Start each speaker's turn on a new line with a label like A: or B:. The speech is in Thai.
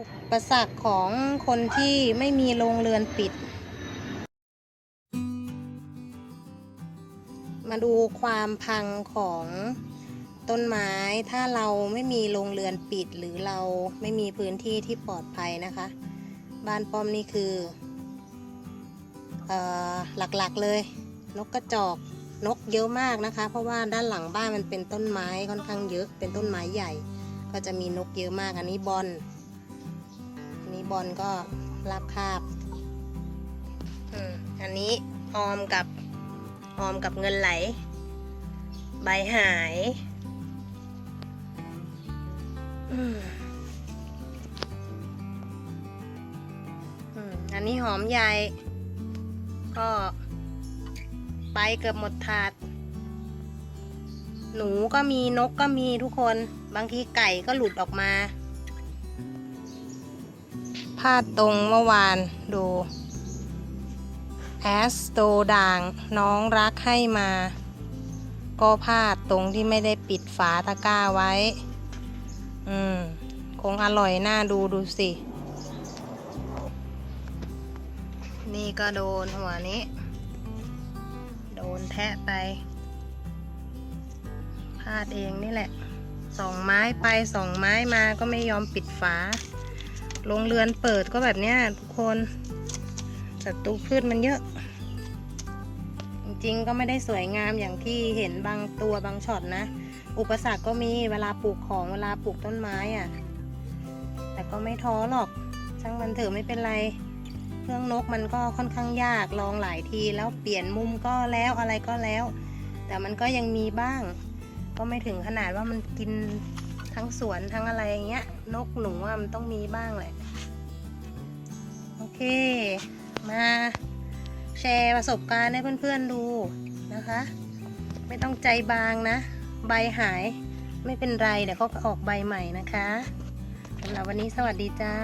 A: อุปสรรคของคนที่ไม่มีโรงเรือนปิด มาดูความพังของต้นไม้ถ้าเราไม่มีโรงเรือนปิดหรือเราไม่มีพื้นที่ที่ปลอดภัยนะคะ บ้านป้อมนี่คืออหลักๆเลย นกกระจอกนกเยอะมากนะคะ เพราะว่าด้านหลังบ้านมันเป็นต้นไม้ค่อนข้างเยอะเป็นต้นไม้ใหญ่ ก็จะมีนกเยอะมากอันนี้บอล นี้บอลก็รับคาบอันนี้ออมกับออมกับเงินไหล ใบหายอันนี้หอมใหญ่ ก็ไปเกือบหมดถาด หนูก็มีนกก็มีทุกคน บางทีไก่ก็หลุดออกมา พลาดตรงเมื่อวานดู แอสโตด่างน้องรักให้มา ก็พลาดตรงที่ไม่ได้ปิดฝาตะกร้าไว้ อืม คงอร่อยน่าดูดูสิ นี่ก็โดนหัวนี้ โดนแทะไปพลาดเองนี่แหละสองไม้ไปสองไม้มาก็ไม่ยอมปิดฝา โรงเรือนเปิดก็แบบเนี้ยทุกคนศัตรูพืชมันเยอะ จริงๆก็ไม่ได้สวยงามอย่างที่เห็นบางตัวบางช็อตนะ อุปสรรคก็มีเวลาปลูกของเวลาปลูกต้นไม้อะ่ะ แต่ก็ไม่ท้อหรอกช่างมันเถอะไม่เป็นไรเครื่องนกมันก็ค่อนข้างยากลองหลายทีแล้วเปลี่ยนมุมก็แล้วอะไรก็แล้ว แต่มันก็ยังมีบ้าง ก็ไม่ถึงขนาดว่ามันกิน ทั้งสวนทั้งอะไรอย่างเงี้ย นกหนูว่ามันต้องมีบ้างแหละ โอเค มาแชร์ประสบการณ์ให้เพื่อนๆดูนะคะ ไม่ต้องใจบางนะ ใบหายไม่เป็นไร เดี๋ยวเขาออกใบใหม่นะคะสำหรับวันนี้สวัสดีจ้า